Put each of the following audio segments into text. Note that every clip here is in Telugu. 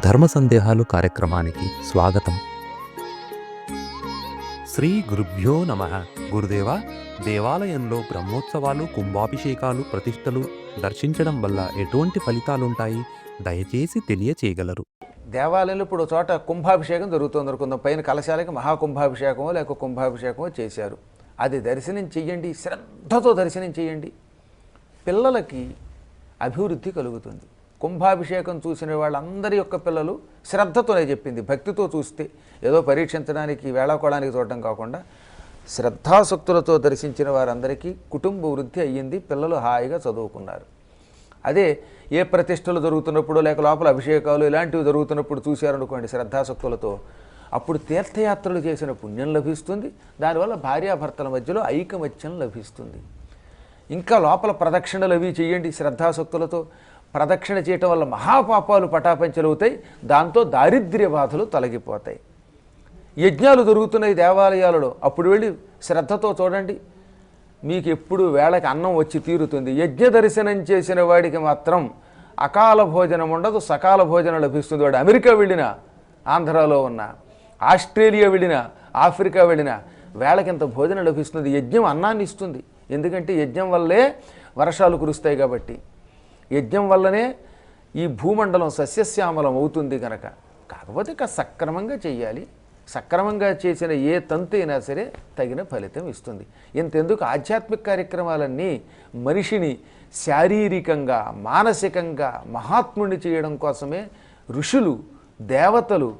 ధర్మ సందేహాలు కార్యక్రమానికి స్వాగతం. శ్రీ గురుభ్యో నమ. గురుదేవ దేవాలయంలో బ్రహ్మోత్సవాలు కుంభాభిషేకాలు ప్రతిష్టలు దర్శించడం వల్ల ఎటువంటి ఫలితాలుంటాయి? దయచేసి తెలియచేయగలరు. దేవాలయంలో ఇప్పుడు ఒక చోట కుంభాభిషేకం జరుగుతుంది అనుకుందాం. పైన కలశాలకి మహాకుంభాభిషేకమో లేక కుంభాభిషేకమో చేశారు. అది దర్శనం చెయ్యండి శ్రద్ధతో దర్శనం చేయండి పిల్లలకి అభివృద్ధి కలుగుతుంది. కుంభాభిషేకం చూసిన వాళ్ళందరి యొక్క పిల్లలు శ్రద్ధతోనే చెప్పింది. భక్తితో చూస్తే ఏదో పరీక్షించడానికి వేళాకోవడానికి చూడటం కాకుండా శ్రద్ధాసక్తులతో దర్శించిన వారందరికీ కుటుంబ వృద్ధి అయ్యింది. పిల్లలు హాయిగా చదువుకున్నారు. అదే ఏ ప్రతిష్టలు జరుగుతున్నప్పుడు లేక లోపల అభిషేకాలు ఇలాంటివి జరుగుతున్నప్పుడు చూశారనుకోండి శ్రద్ధాసక్తులతో అప్పుడు తీర్థయాత్రలు చేసిన పుణ్యం లభిస్తుంది. దానివల్ల భార్యాభర్తల మధ్యలో ఐకమత్యం లభిస్తుంది. ఇంకా లోపల ప్రదక్షిణలు అవి చేయండి శ్రద్ధాసక్తులతో ప్రదక్షిణ చేయటం వల్ల మహాపాపాలు పటాపంచలవుతాయి దాంతో దారిద్ర్య బాధలు తొలగిపోతాయి. యజ్ఞాలు జరుగుతున్నాయి దేవాలయాలలో. అప్పుడు వెళ్ళి శ్రద్ధతో చూడండి. మీకు ఎప్పుడు వేళకి అన్నం వచ్చి తీరుతుంది. యజ్ఞ దర్శనం చేసిన వాడికి మాత్రం అకాల భోజనం ఉండదు సకాల భోజనం లభిస్తుంది. వాడు అమెరికా వెళ్ళినా ఆంధ్రాలో ఉన్న ఆస్ట్రేలియా వెళ్ళినా ఆఫ్రికా వెళ్ళినా వేళకింత భోజనం లభిస్తుంది. యజ్ఞం అన్నాన్ని ఇస్తుంది. ఎందుకంటే యజ్ఞం వల్లే వర్షాలు కురుస్తాయి కాబట్టి. యజ్ఞం వల్లనే ఈ భూమండలం సస్యశ్యామలం అవుతుంది కనుక కాకపోతే ఇక సక్రమంగా చేయాలి సక్రమంగా చేసిన ఏ తంతు అయినా సరే తగిన ఫలితం ఇస్తుంది. ఇంతెందుకు ఆధ్యాత్మిక కార్యక్రమాలన్నీ మనిషిని శారీరకంగా మానసికంగా మహాత్ముని చేయడం కోసమే ఋషులు దేవతలు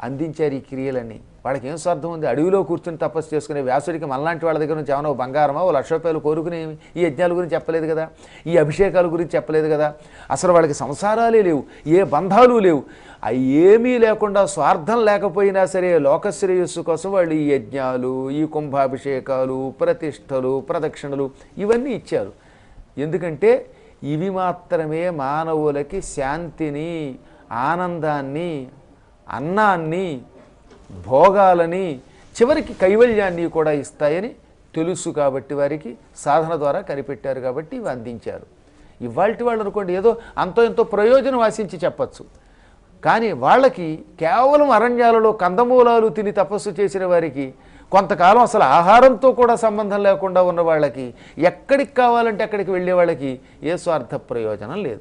అందించారు ఈ క్రియలన్నీ. వాళ్ళకి ఏం స్వార్థం ఉంది? అడవిలో కూర్చుని తపస్సు చేసుకునే వ్యాసుడికి మనలాంటి వాళ్ళ దగ్గర నుంచి ఏమైనా బంగారమా? ఓ లక్ష రూపాయలు కోరుకునే ఈ యజ్ఞాల గురించి చెప్పలేదు కదా? ఈ అభిషేకాల గురించి చెప్పలేదు కదా? అసలు వాళ్ళకి సంసారాలే లేవు ఏ బంధాలు లేవు. అవి ఏమీ లేకుండా స్వార్థం లేకపోయినా సరే లోకశ్రేయస్సు కోసం వాళ్ళు ఈ యజ్ఞాలు ఈ కుంభాభిషేకాలు ప్రతిష్టలు ప్రదక్షిణలు ఇవన్నీ ఇచ్చారు. ఎందుకంటే ఇవి మాత్రమే మానవులకి శాంతిని ఆనందాన్ని అన్నాన్ని భోగాలని చివరికి కైవల్యాన్ని కూడా ఇస్తాయని తెలుసు కాబట్టి వారికి సాధన ద్వారా కనిపెట్టారు కాబట్టి ఇవి అందించారు. ఇవాళ వాళ్ళు అనుకోండి ఏదో అంతో ఎంతో ప్రయోజనం ఆశించి చెప్పచ్చు. కానీ వాళ్ళకి కేవలం అరణ్యాలలో కందమూలాలు తిని తపస్సు చేసిన వారికి కొంతకాలం అసలు ఆహారంతో కూడా సంబంధం లేకుండా ఉన్న వాళ్ళకి ఎక్కడికి కావాలంటే అక్కడికి వెళ్ళే వాళ్ళకి ఏ స్వార్థ ప్రయోజనం లేదు.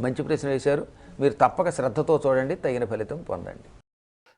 మంచి ప్రశ్న వేశారు. మీరు తప్పక శ్రద్ధతో చూడండి తగిన ఫలితం పొందండి.